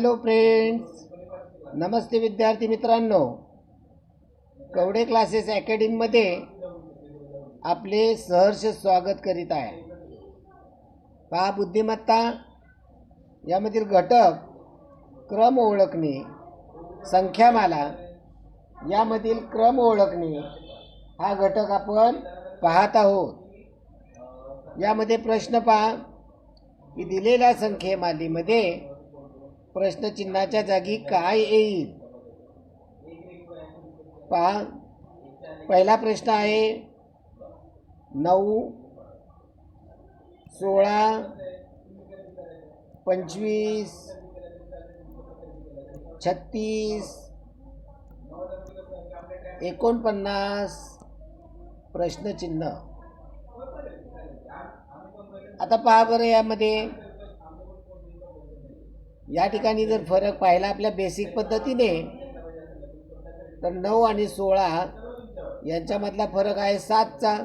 Hello friends नमस्ते विद्यार्थी मित्रांनो. Kawade classes अकॅडमीमध्ये आपले सहर्ष स्वागत करीत आहे. पहा बुद्धिमत्ता यामधील घटक क्रम ओळखणे संख्यामाला यामधील क्रम ओळखणे हा घटक आपण पाहत आहोत. यामध्ये प्रश्न पहा. की दिलेल्या संख्येमालीमध्ये प्रश्नचिन्हाच्या जागी काय येईल? पहा. पहिला प्रश्न आहे नऊ सोळा पंचवीस छत्तीस एकोणपन्नास प्रश्नचिन्ह. आता पहा बरं यामध्ये. या ठिकाणी जर फरक पाहिला आपल्या बेसिक पद्धतीने तर नऊ आणि सोळा यांच्यामधला फरक आहे सातचा.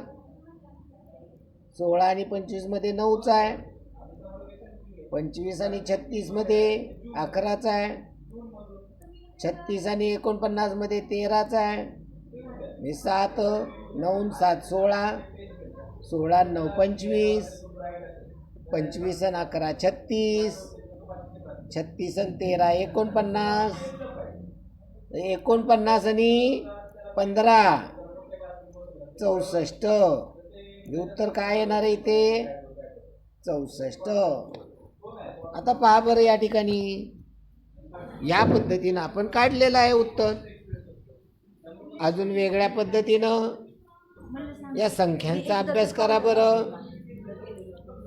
सोळा आणि पंचवीसमध्ये नऊचा आहे. पंचवीस आणि छत्तीसमध्ये अकराचा आहे. छत्तीस आणि एकोणपन्नासमध्ये तेराचा आहे. हे सात नऊ सात सोळा सोळा नऊ पंचवीस पंचवीस आणि अकरा छत्तीस. छत्तीस आणि तेरा एकोणपन्नास. एकोणपन्नास आणि पंधरा. चौसष्ट. हे उत्तर काय येणार आहे इथे? चौसष्ट. आता पहा बरं या ठिकाणी. या पद्धतीनं आपण काढलेलं आहे उत्तर. अजून वेगळ्या पद्धतीनं. या संख्यांचा अभ्यास करा बरं.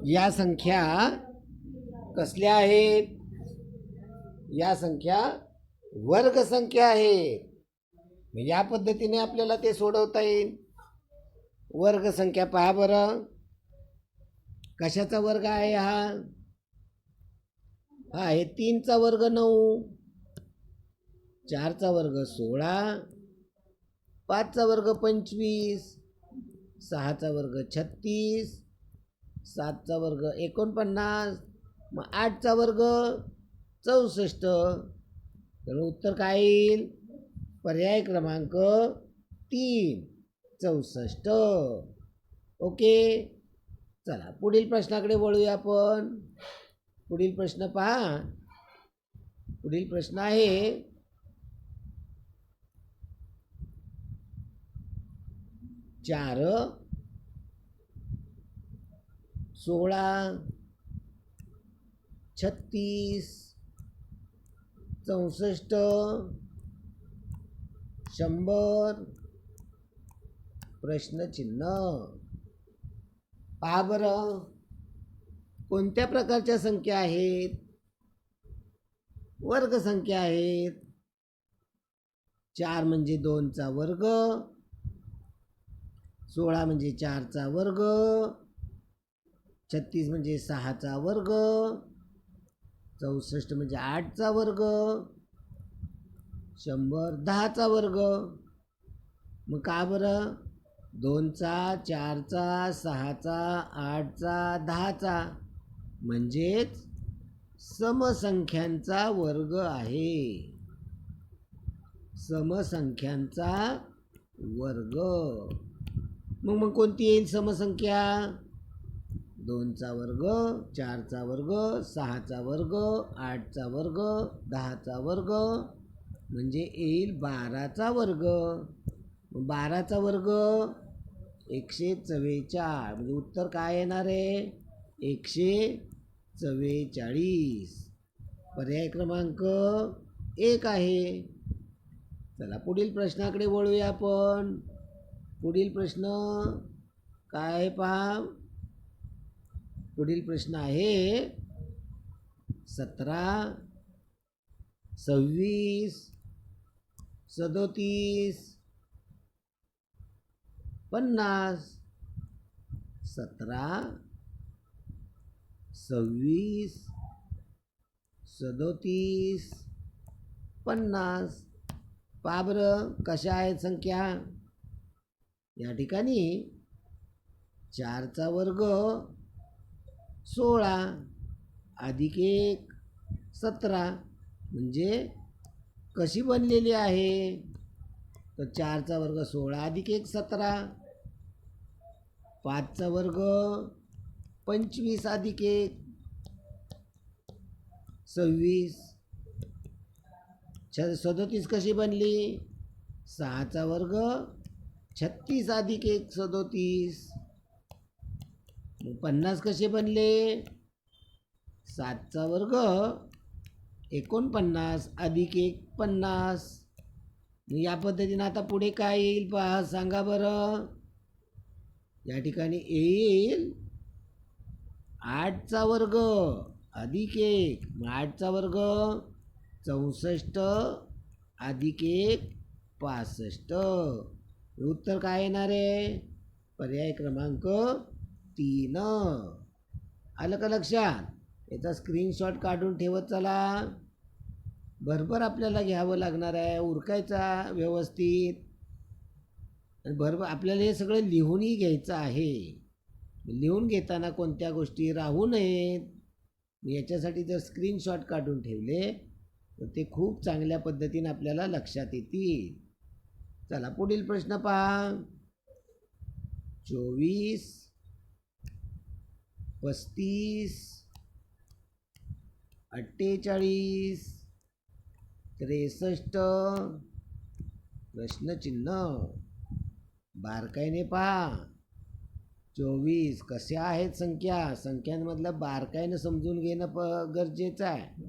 या संख्या कसल्या आहेत? या संख्या वर्गसंख्या आहे. या पद्धतीने आपल्याला ते सोडवता येईल. वर्गसंख्या पहा बरं. कशाचा वर्ग आहे हा? हा आहे तीनचा वर्ग नऊ. चारचा वर्ग सोळा. पाचचा वर्ग पंचवीस. सहाचा वर्ग छत्तीस. सातचा वर्ग एकोणपन्नास. मग आठचा वर्ग चौसष्ट. तर उत्तर काय येईल? पर्याय क्रमांक तीन. चौसष्ट. ओके? चला पुढील प्रश्नाकडे वळूया आपण. पुढील प्रश्न पहा. पुढील प्रश्न आहे चार सोळा छत्तीस चौसष्ट शंभर प्रश्नचिन्ह. पहा बरं कोणत्या प्रकारच्या संख्या आहेत? वर्ग संख्या आहेत. चार म्हणजे दोनचा वर्ग सोळा म्हणजे चारचा वर्ग छत्तीस म्हणजे सहाचा वर्ग चौसष्ट म्हणजे आठचा वर्ग. शंभर दहाचा वर्ग. मग का बरं? दोनचा चारचा सहाचा आठचा दहाचा. म्हणजेच समसंख्यांचा वर्ग आहे. समसंख्यांचा वर्ग. मग मग कोणती येईल समसंख्या? दोनचा वर्ग चारचा वर्ग सहाचा वर्ग आठचा वर्ग दहाचा वर्ग. म्हणजे येईल बाराचा वर्ग. बाराचा वर्ग एकशे चव्वेचाळ. म्हणजे उत्तर काय येणार आहे? एकशे चव्वेचाळीस. पर्याय क्रमांक एक आहे. चला पुढील प्रश्नाकडे वळूया आपण. पुढील प्रश्न काय पहा? पुढील प्रश्न आहे सतरा सव्वीस सदोतीस पन्नास सतरा सव्वीस सदोतीस पन्नास. पाबर कशा आहेत संख्या? या ठिकाणी चारचा वर्ग सोळा अधिक एक सतरा. म्हणजे कशी बनलेली आहे? तर चारचा वर्ग सोळा अधिक एक सतरा. पाचचा वर्ग पंचवीस अधिक एक सव्वीस. छ सदोतीस कशी बनली? सहाचा वर्ग छत्तीस अधिक एक सदोतीस. पन्नास कसे बनले? सातचा वर्ग एकोणपन्नास अधिक एक पन्नास या पद्धतीनं आता पुढे काय येईल पहा सांगा बरं. या ठिकाणी येईल आठचा वर्ग अधिक एक. आठचा वर्ग चौसष्ट अधिक एक पासष्ट. उत्तर काय येणार आहे? पर्याय क्रमांक तीन. आलं का लक्षात? याचा स्क्रीनशॉट काढून ठेवत चला. भरभर आपल्याला घ्यावं लागणार आहे उरकायचा व्यवस्थित. भरभर आपल्याला हे सगळं लिहूनही घ्यायचं आहे. लिहून घेताना कोणत्या गोष्टी राहू नयेत? मी याच्यासाठी जर स्क्रीनशॉट काढून ठेवले तर ते खूप चांगल्या पद्धतीने आपल्याला लक्षात येतील. चला पुढील प्रश्न पहा. चोवीस. पस्तीस अठ्ठेचाळीस त्रेसष्ट प्रश्नचिन्ह बारकाईने पहा. चोवीस कशा आहेत संख्या? संख्यांमधलं बारकाईनं समजून घेणं प गरजेचं आहे.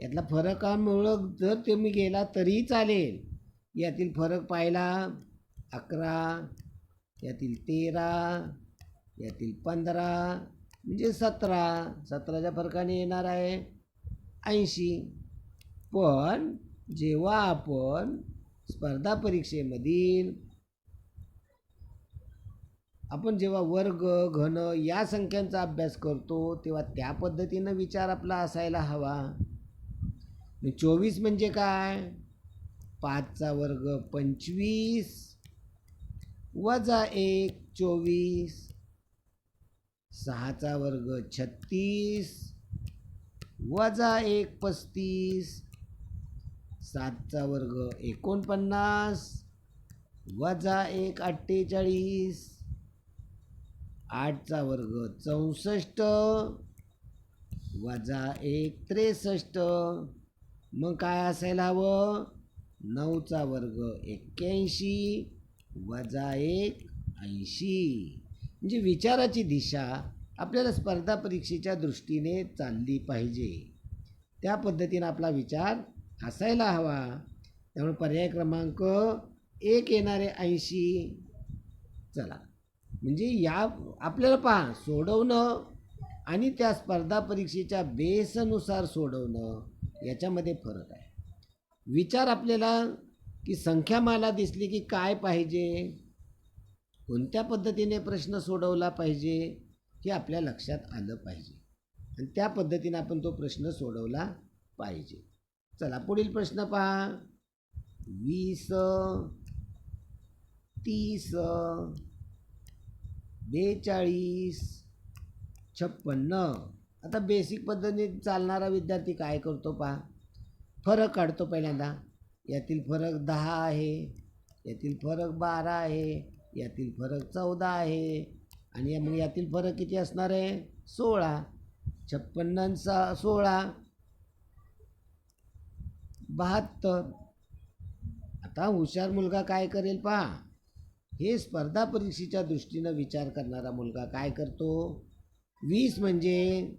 यातला फरक फरकामुळं जर तुम्ही गेला तरीही चालेल. यातील फरक पाहिला अकरा यातील तेरा यातील पंधरा म्हणजे सतरा सतराच्या फरकाने येणार आहे ऐंशी. पण जेव्हा आपण स्पर्धा परीक्षेमधील आपण जेव्हा वर्ग घन या संख्यांचा अभ्यास करतो तेव्हा त्या पद्धतीनं विचार आपला असायला हवा. चोवीस म्हणजे काय? पाचचा वर्ग पंचवीस वजा एक चोवीस. सहाचा वर्ग छत्तीस वजा एक पस्तीस सातचा वर्ग एकोणपन्नास वजा एक अठ्ठेचाळीस आठचा वर्ग चौसष्ट वजा एक त्रेसष्ट. मग काय असायला हवं? नऊचा वर्ग एक्क्याऐंशी वजा एक ऐंशी. म्हणजे विचाराची दिशा आपल्याला स्पर्धा परीक्षेच्या दृष्टीने चालली पाहिजे. त्या पद्धतीनं आपला विचार असायला हवा. त्यामुळे पर्याय क्रमांक एक येणारे ऐंशी. चला. म्हणजे या आपल्याला पहा सोडवणं आणि त्या स्पर्धा परीक्षेच्या बेसनुसार सोडवणं याच्यामध्ये फरक आहे. विचार आपल्याला की संख्यामाला दिसली की काय पाहिजे? कोणत्या पद्धतीने प्रश्न सोडवला पाहिजे हे आपल्या लक्षात आलं पाहिजे. आणि त्या पद्धतीने आपण तो प्रश्न सोडवला पाहिजे. चला पुढील प्रश्न पहा. वीस तीस बेचाळीस छप्पन्न. आता बेसिक पद्धतीने चालणारा विद्यार्थी काय करतो पहा. फरक काढतो पहिल्यांदा. यातील फरक दहा आहे. यातील फरक बारा आहे. यातील फरक चौदा आहे. आणि मग यातील फरक किती असणार आहे? सोळा. छप्पन्न सा सोळा. बहात्तर. आता हुशार मुलगा काय करेल पहा. हे स्पर्धा परीक्षेच्या दृष्टीनं विचार करणारा मुलगा काय करतो? वीस म्हणजे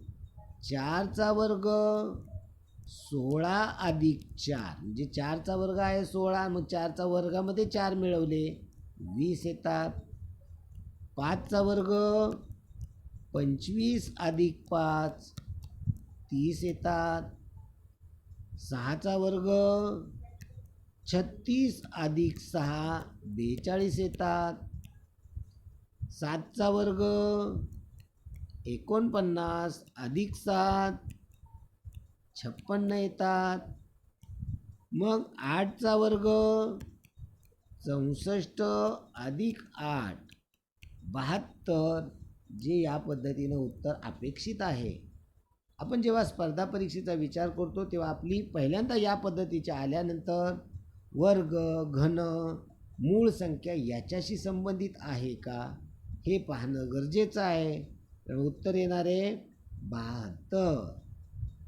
चारचा वर्ग सोळा अधिक चार. म्हणजे चारचा वर्ग आहे सोळा. मग चारचा वर्गामध्ये चार मिळवले. वीस येतात. पाचचा वर्ग पंचवीस अधिक पाच तीस येतात. सहाचा वर्ग छत्तीस अधिक सहा बेचाळीस येतात. सातचा वर्ग एकोणपन्नास अधिक सात छप्पन्न येतात. मग आठचा वर्ग चौसष्ट अधिक आठ बहात्तर जे या पद्धतीनं उत्तर अपेक्षित आहे. आपण जेव्हा स्पर्धा परीक्षेचा विचार करतो तेव्हा आपली पहिल्यांदा या पद्धतीच्या आल्यानंतर वर्ग घन मूळ संख्या याच्याशी संबंधित आहे का? हे पाहणं गरजेचं आहे. तर उत्तर येणार आहे बहात्तर.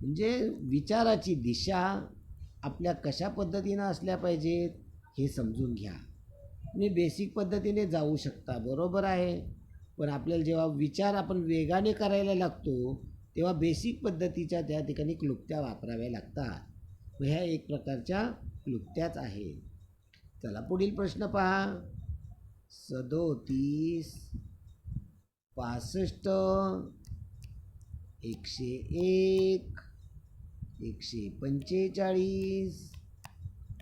म्हणजे विचाराची दिशा आपल्या कशा पद्धतीनं असल्या पाहिजेत हे समजून घ्या. तुम्ही बेसिक पद्धतीने जाऊ शकता. बरोबर आहे. पण आपल्याला जेव्हा विचार आपण वेगाने करायला लागतो तेव्हा बेसिक पद्धतीच्या त्या ठिकाणी क्लुप्त्या वापराव्या लागतात. ह्या एक प्रकारच्या क्लुप्त्याच आहेत. चला पुढील प्रश्न पहा. सदोतीस पासष्ट एकशे एक एकशे पंचेचाळीस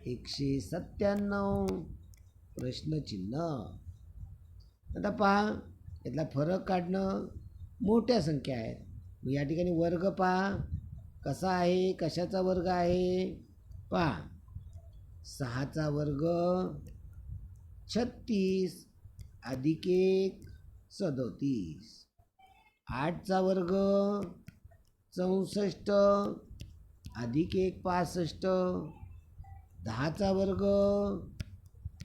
एकशे सत्त्याण्णव प्रश्नचिन्ह आता पहा यातला फरक काढणं मोठ्या संख्या आहेत. मग या ठिकाणी वर्ग पहा कसा आहे कशाचा वर्ग आहे? पहा सहाचा वर्ग छत्तीस अधिक एक सदोतीस. आठचा वर्ग चौसष्ट अधिक एक पासष्ट. दहाचा वर्ग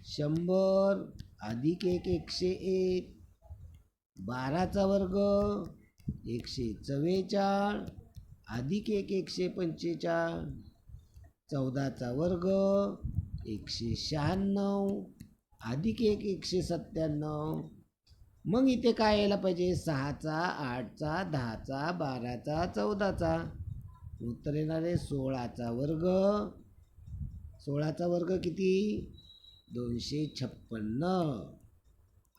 शंभर अधिक एक एकशे एक. बाराचा वर्ग एकशे चव्वेचाळ. अधिक एक एकशे पंचेचाळ. चौदाचा वर्ग एकशे शहाण्णव. अधिक एक एकशे सत्त्याण्णव. मग इथे काय यायला पाहिजे? सहाचा आठचा दहाचा बाराचा चौदाचा. उत्तर येणार आहे सोळाचा वर्ग. सोळाचा वर्ग किती? दोनशे छप्पन्न.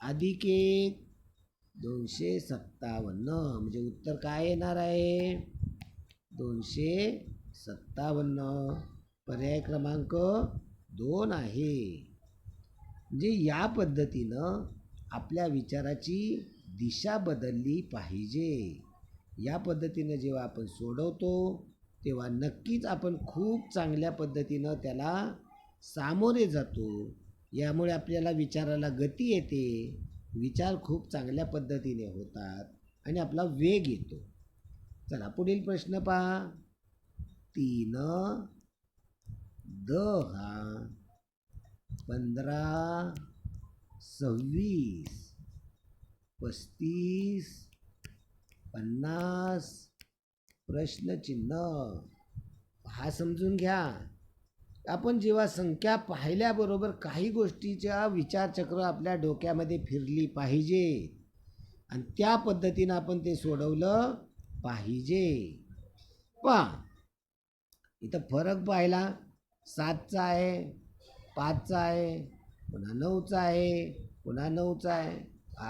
अधिक एक दोनशे सत्तावन्न. म्हणजे उत्तर काय येणार आहे? दोनशे सत्तावन्न. पर्याय क्रमांक दोन आहे. म्हणजे या पद्धतीनं आपल्या विचाराची दिशा बदलली पाहिजे. या पद्धतीनं जेव्हा आपण सोडवतो तेव्हा नक्कीच आपण खूप चांगल्या पद्धतीनं त्याला सामोरे जातो. यामुळे आपल्याला विचाराला गती येते. विचार खूप चांगल्या पद्धतीने होतात आणि आपला वेग येतो. चला पुढील प्रश्न पहा. तीन दहा पंधरा सव्वीस पस्तीस पन्नास प्रश्नचिन्ह. हा समजून घ्या. आपण जेव्हा संख्या पाहिल्याबरोबर काही गोष्टीच्या विचारचक्र आपल्या डोक्यामध्ये फिरली पाहिजे. आणि त्या पद्धतीनं आपण ते सोडवलं पाहिजे. पहा इथं फरक पाहिला. सातचा आहे पाचचा आहे पुन्हा नऊचा आहे पुन्हा नऊचा आहे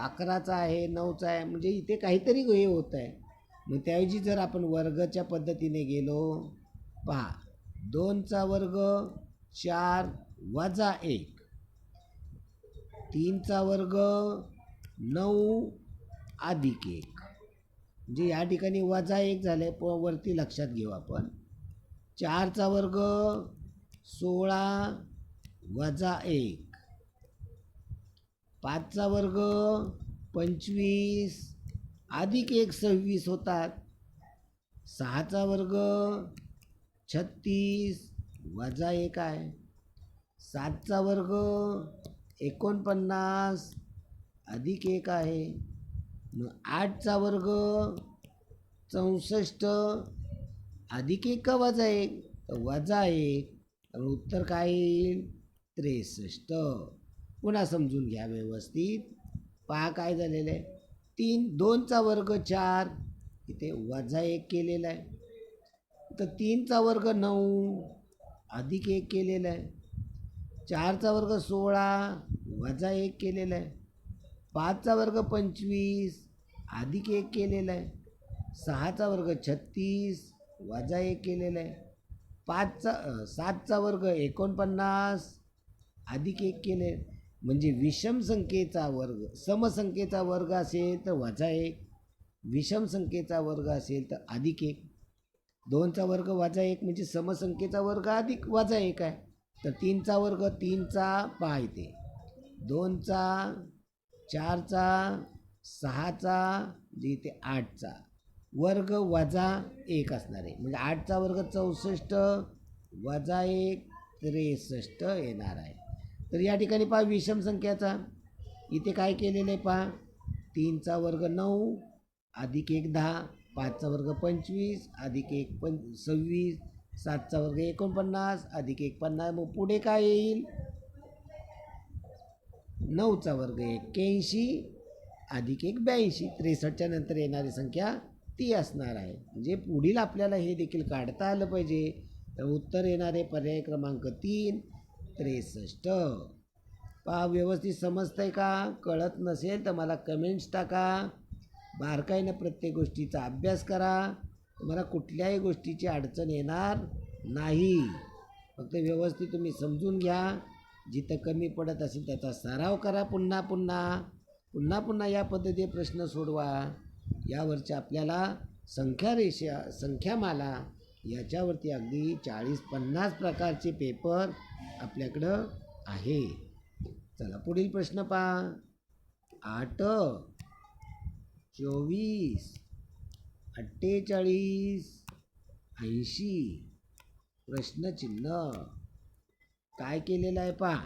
अकराचा आहे नऊचा आहे. म्हणजे इथे काहीतरी हे होत आहे मग त्याऐवजी जर आपण वर्गच्या पद्धतीने गेलो पहा दोनचा वर्ग चार वजा एक. तीनचा वर्ग नऊ अधिक एक. म्हणजे या ठिकाणी वजा एक झाले प वरती लक्षात घेऊ आपण. चारचा वर्ग सोळा वजा एक. पाचचा वर्ग पंचवीस अधिक एक सव्वीस होतात. सहाचा वर्ग छत्तीस वजा एक आहे. सातचा वर्ग एकोणपन्नास अधिक एक आहे. मग आठचा वर्ग चौसष्ट अधिक एक का वजा एक तर वजा एक. उत्तर काय येईल? त्रेसष्ट. पुन्हा समजून घ्या व्यवस्थित. पहा काय झालेलं आहे. तीन दोनचा वर्ग चार. इथे वजा एक केलेला आहे. तर तीनचा वर्ग नऊ अधिक एक केलेला आहे. चारचा वर्ग सोळा वजा एक केलेला आहे. पाचचा वर्ग पंचवीस अधिक एक केलेला आहे. सहाचा वर्ग छत्तीस वजा एक केलेला आहे. पाचचा सातचा वर्ग एकोणपन्नास अधिक एक केले. म्हणजे विषम संख्येचा वर्ग समसंख्येचा वर्ग असेल तर वजा एक विषम संख्येचा वर्ग असेल तर अधिक एक. दोनचा वर्ग वजा एक म्हणजे समसंख्येचा वर्ग अधिक वजा एक आहे. तर तीनचा वर्ग तीनचा पहा इथे दोनचा चारचा सहाचा जे इथे आठचा. वर्ग वजा एक असणार आहे. म्हणजे आठचा वर्ग चौसष्ट वजा एक त्रेसष्ट येणार आहे. तर या ठिकाणी पहा विषम संख्याचा. इथे काय केलेलं आहे पहा? तीनचा वर्ग नऊ अधिक एक दहा. पाचचा वर्ग पंचवीस अधिक एक पं सव्वीस सातचा वर्ग एकोणपन्नास अधिक एक पन्नास मग पुढे काय येईल? नऊचा वर्ग एक्क्याऐंशी अधिक एक ब्याऐंशी. त्रेसष्टच्या नंतर येणारी संख्या ती असणार आहे. म्हणजे पुढील आपल्याला हे देखील काढता आलं पाहिजे. तर उत्तर येणारे पर्याय क्रमांक तीन त्रेसष्ट. पहा व्यवस्थित समजतंय का? कळत नसेल तर मला कमेंट्स टाका. बारकाईनं प्रत्येक गोष्टीचा अभ्यास करा. तुम्हाला कुठल्याही गोष्टीची अडचण येणार नाही. फक्त व्यवस्थित तुम्ही समजून घ्या. जिथं कमी पडत असेल त्याचा सराव करा पुन्हा पुन्हा. पुन्हा पुन्हा या पद्धतीने प्रश्न सोडवा. यावरच्या आपल्याला संख्या रेषा संख्यामाला याच्यावरती अगदी चाळीस पन्नास प्रकारचे पेपर आपल्याकडं आहे. चला पुढील प्रश्न पहा. आठ चोवीस अठ्ठेचाळीस ऐंशी प्रश्नचिन्ह. काय केलेलं आहे पहा.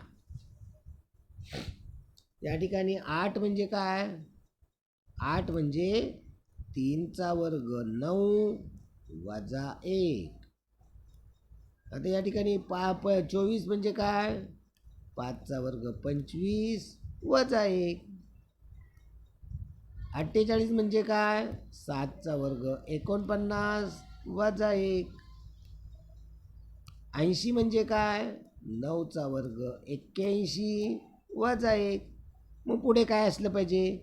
या ठिकाणी आठ म्हणजे काय? आठ म्हणजे तीनचा वर्ग नऊ वजा एक. आता या ठिकाणी पा प चोवीस म्हणजे काय? पाचचा वर्ग पंचवीस वजा एक. अठ्ठेचाळीस म्हणजे काय? सातचा वर्ग. एकोणपन्नास वजा एक. ऐंशी म्हणजे काय? नऊचा वर्ग. एक्क्याऐंशी वजा एक. मग पुढे काय असलं पाहिजे?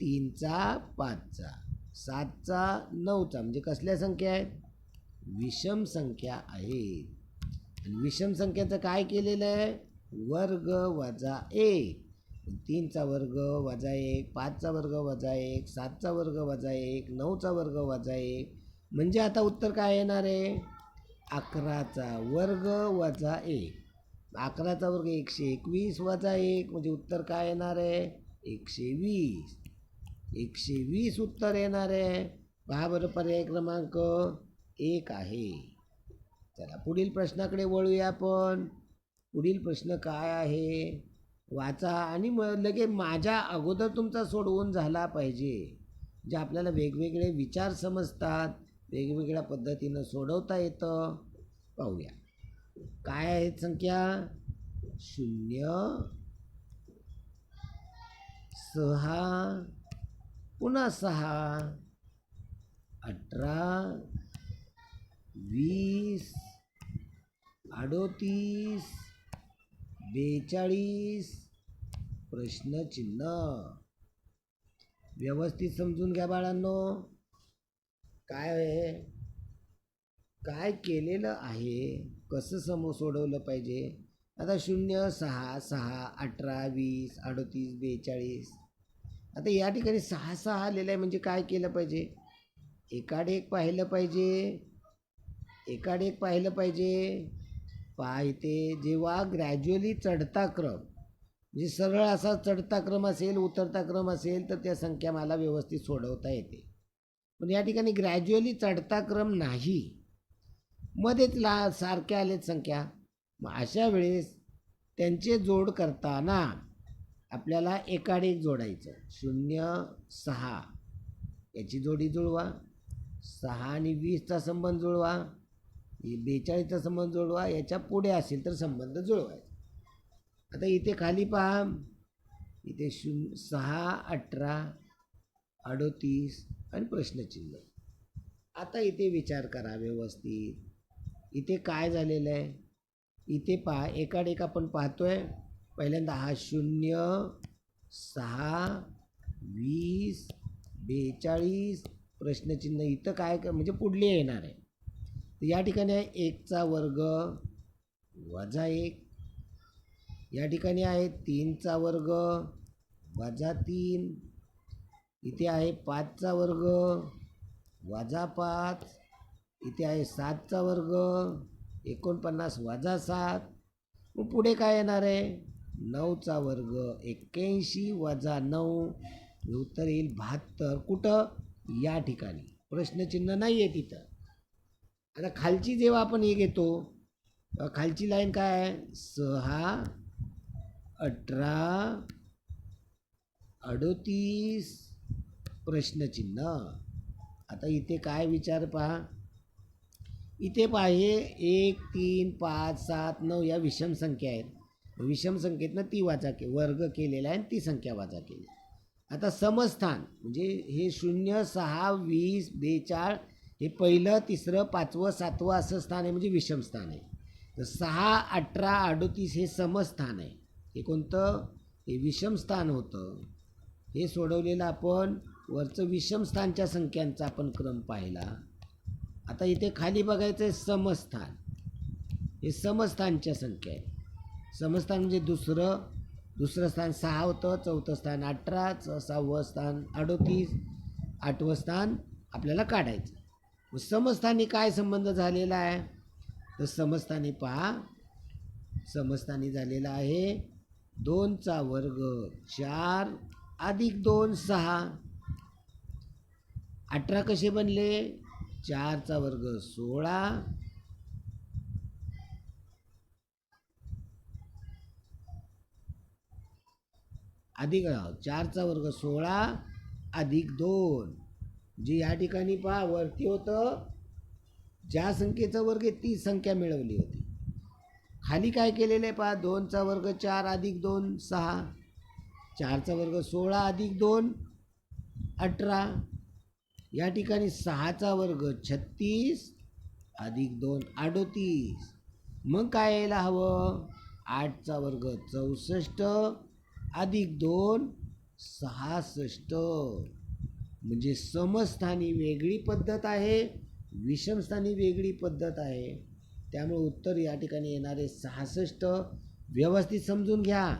तीनचा पाचचा. सातचा नऊचा. म्हणजे कसल्या संख्या आहेत? विषम संख्या आहेत. आणि विषम संख्याचं काय केलेलं आहे? वर्ग वजा एक. तीनचा वर्ग वजा एक पाचचा वर्ग वजा एक सातचा वर्ग वजा एक नऊचा वर्ग वजा एक. म्हणजे आता उत्तर काय येणार आहे? अकराचा वर्ग वजा एक. अकराचा वर्ग एकशे एकवीस वजा एक. म्हणजे उत्तर काय येणार आहे? एकशे वीस. एकशे वीस उत्तर येणार आहे. पहा बरं पर्याय क्रमांक एक आहे. चला पुढील प्रश्नाकडे वळूया आपण. पुढील प्रश्न काय आहे? वाचा. आणि मग लगे माझ्या अगोदर तुमचा सोडवून झाला पाहिजे. जे आपल्याला वेगवेगळे विचार समजतात वेगवेगळ्या पद्धतीनं सोडवता येतं. पाहूया. काय आहेत संख्या? शून्य सहा पुन्हा सहा अठरा वीस अडोतीस बेचाळीस प्रश्नचिन्ह व्यवस्थित समजून घ्या बाळांनो. काय आहे? काय केलेलं आहे? कसं समोर सोडवलं पाहिजे? आता शून्य सहा सहा अठरा वीस अडतीस बेचाळीस. आता या ठिकाणी सहा सहा आलेलं आहे म्हणजे काय केलं पाहिजे? एकाड एक पाहिलं पाहिजे. एकाड एक पाहिलं पाहिजे. पहा जेव्हा ग्रॅज्युअली चढता क्रम म्हणजे सरळ असा चढता क्रम असेल उतरता क्रम असेल तर त्या संख्या मला व्यवस्थित सोडवता येते. पण या ठिकाणी ग्रॅज्युअली चढता क्रम नाही. मध्येच ला सारख्या आलेत संख्या. मग अशा वेळेस त्यांचे जोड करताना आपल्याला एकाडीक जोडायचं. शून्य सहा. याची जोडी जुळवा. सहा आणि वीसचा संबंध जुळवा. बेचाळीसचा संबंध जुळवा. याच्यापुढे असेल तर संबंध जुळवायचा. आता इथे खाली पहा. इथे शून्य सहा अठरा अडोतीस आणि प्रश्नचिन्ह. आता इथे विचार करा व्यवस्थित. इथे काय झालेलं आहे? इथे पहा एकाडेक आपण पाहतो आहे पहिल्यांदा हा शून्य सहा वीस बेचाळीस प्रश्नचिन्ह इथं काय म्हणजे पुढले येणार आहे. तर या ठिकाणी आहे एकचा वर्ग वजा एक या ठिकाणी आहे तीनचा वर्ग वजा तीन. इथे आहे पाचचा वर्ग वजा पाच. इथे आहे सातचा वर्ग एकोणपन्नास वजा सात. मग पुढे काय येणार आहे? नऊचा वर्ग एक्क्याऐंशी वजा नऊ. हे उत्तर येईल बहात्तर. कुठं? या ठिकाणी. प्रश्नचिन्ह नाही आहे तिथं. आता खालची जेव्हा आपण हे घेतो खालची लाईन काय आहे? सहा. अठरा अडोतीस प्रश्नचिन्ह. आता इथे काय विचार पहा? इथे पाहे एक तीन पाच सात नऊ या विषम संख्या आहेत. विषम संख्येतनं ती वाचा के वर्ग केलेला आहे आणि ती संख्या वाचा केली आता समस्थान म्हणजे हे शून्य सहा वीस बेचाळ हे पहिलं तिसरं पाचवं सातवं असं स्थान आहे म्हणजे विषम स्थान आहे. तर सहा अठरा अडोतीस हे समस्थान आहे. हे कोणतं? हे विषम स्थान होतं. हे सोडवलेलं आपण वरचं विषम स्थानच्या संख्यांचा आपण क्रम पाहिला. आता इथे खाली बघायचं आहे समस्थान. हे समस्थानच्या संख्या आहे समस्थान म्हणजे दुसरं. दुसरं स्थान सहा होतं चौथं स्थान अठरा च- सहावं स्थान अडोतीस आठवं स्थान आपल्याला काढायचं. मग समस्थानी काय संबंध झालेला आहे? तर समस्थानी पहा. समस्थानी झालेला आहे दोनचा वर्ग चार अधिक दोन सहा. अठरा कसे बनले? चारचा वर्ग सोळा. अधिक चारचा वर्ग सोळा अधिक दोन. जे या ठिकाणी पहा वरती होतं ज्या संख्येचा वर्ग आहे ती संख्या मिळवली होती. खाली काय केलेलं आहे पहा? दोनचा वर्ग चार अधिक दोन सहा. चारचा वर्ग सोळा अधिक दोन अठरा. या ठिकाणी सहाचा वर्ग छत्तीस अधिक दोन अडोतीस. मग काय यायला हवं? आठचा वर्ग चौसष्ट अधिक दोन सहासष्ट. म्हणजे समस्थानी वेगळी पद्धत आहे विषमस्थानी वेगळी पद्धत आहे. त्यामुळे उत्तर या ठिकाणी येणारे सहासष्ट व्यवस्थित समजून घ्या.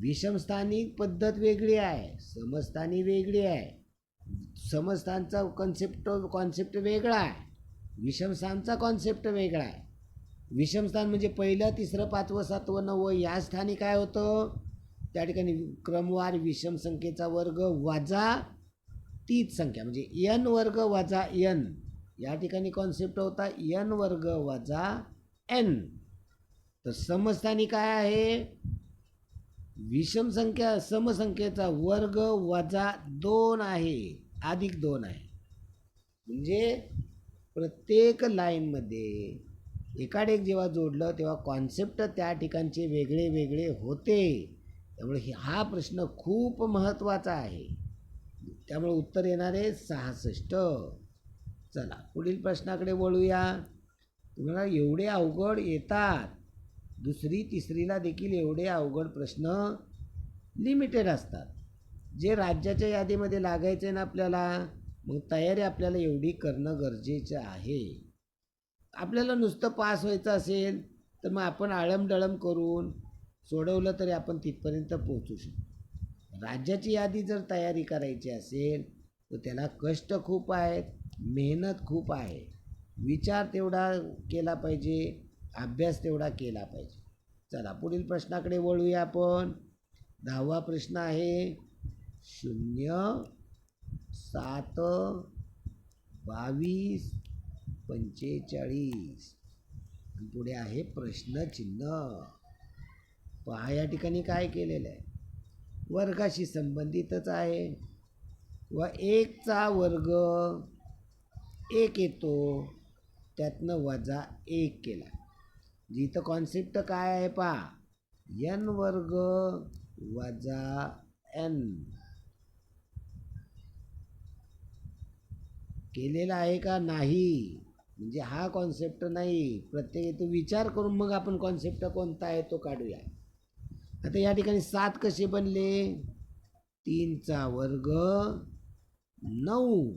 विषमस्थानिक पद्धत वेगळी आहे समस्थानी वेगळी आहे. समस्थानचा कॉन्सेप्ट कॉन्सेप्ट वेगळा आहे. विषमस्थानचा कॉन्सेप्ट वेगळा आहे. विषमस्थान म्हणजे पहिलं तिसरं पाचवं सातवं नववं या स्थानी काय होतं? त्या ठिकाणी क्रमवार विषम संख्येचा वर्ग वजा तीच संख्या म्हणजे यन वर्ग वजा यन या ठिकाणी कॉन्सेप्ट होता यन वर्ग वजा एन तर समस्थानी काय आहे? विषम संख्या समसंख्येचा वर्ग वजा दोन आहे अधिक दोन आहे. म्हणजे प्रत्येक लाईनमध्ये एकाडेक जेव्हा जोडलं तेव्हा कॉन्सेप्ट त्या ठिकाणचे वेगळे वेगळे होते. त्यामुळे हा प्रश्न खूप महत्त्वाचा आहे. त्यामुळे उत्तर येणार आहे सहासष्ट. चला पुढील प्रश्नाकडे वळूया. तुम्हाला एवढे अवघड येतात. दुसरी तिसरीला देखील एवढे अवघड प्रश्न लिमिटेड असतात. जे राज्याच्या यादीमध्ये लागायचे ना आपल्याला मग तयारी आपल्याला एवढी करणं गरजेचं आहे. आपल्याला नुसतं पास व्हायचं असेल तर मग आपण आळमडळम करून सोडवलं तरी आपण तिथपर्यंत पोहोचू शकतो. राज्याची यादी जर तयारी करायची असेल तर त्याला कष्ट खूप आहेत. मेहनत खूप आहे. विचार तेवढा केला पाहिजे अभ्यास तेवढा केला पाहिजे. चला पुढील प्रश्नाकडे वळूया आपण. दहावा प्रश्न आहे शून्य सात बावीस पंचेचाळीस. पुढे आहे प्रश्नचिन्ह पहा या ठिकाणी काय केलेलं आहे? वर्गाशी संबंधितच आहे. व एकचा वर्ग एक येतो त्यातनं वजा एक केला. जिथं कॉन्सेप्ट काय आहे पहा एन वर्ग वजा एन केलेला आहे का? नाही. म्हणजे हा कॉन्सेप्ट नाही. प्रत्येक तो विचार करून मग आपण कॉन्सेप्ट कोणता आहे तो काढूया. आता या ठिकाणी सात कसे बनले? तीनचा वर्ग नऊ.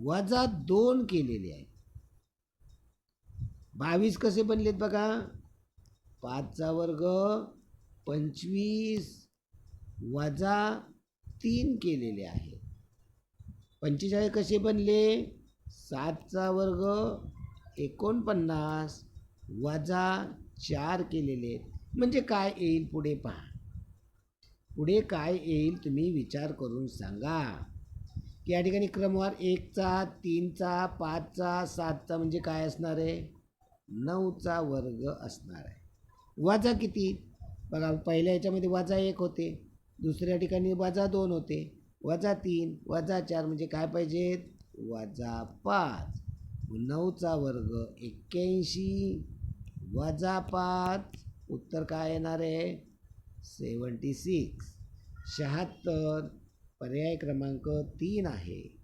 वजा दोन केलेले आहे. बावीस कसे बनलेत बघा? पाचचा वर्ग पंचवीस वजा तीन केलेले आहे. पंचेचाळीस कसे बनले? सातचा वर्ग एकोणपन्नास वजा चार केलेले आहेत. म्हणजे काय येईल पुढे पहा. पुढे काय येईल तुम्ही विचार करून सांगा. की या ठिकाणी क्रमवार एकचा तीनचा पाचचा सातचा म्हणजे काय असणार आहे? नऊचा वर्ग असणार आहे. वजा किती? बघा पहिल्या याच्यामध्ये वजा एक होते. दुसऱ्या ठिकाणी वजा दोन होते. वजा तीन वजा चार म्हणजे काय पाहिजेत? वजा पाच. नऊचा वर्ग एक्क्याऐंशी. वजा पाच उत्तर काय येणार आहे? Seventy six. शहात्तर. पर्याय क्रमांक तीन आहे.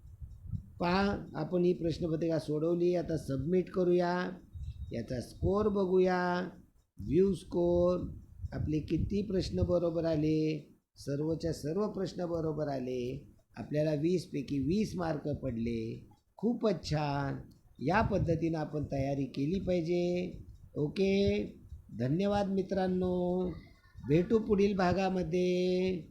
पहा आपण ही प्रश्नपत्रिका सोडवली आता सबमिट करूया. याचा स्कोर बघूया. व्ह्यू स्कोर आपले किती प्रश्न बरोबर आले? सर्वच्या सर्व प्रश्न बरोबर आले. आपल्याला वीसपैकी वीस मार्क पडले. खूपच छान. या पद्धतीनं आपण तयारी केली पाहिजे. ओके? धन्यवाद मित्रांनो. भेटू पुढील भागामध्ये.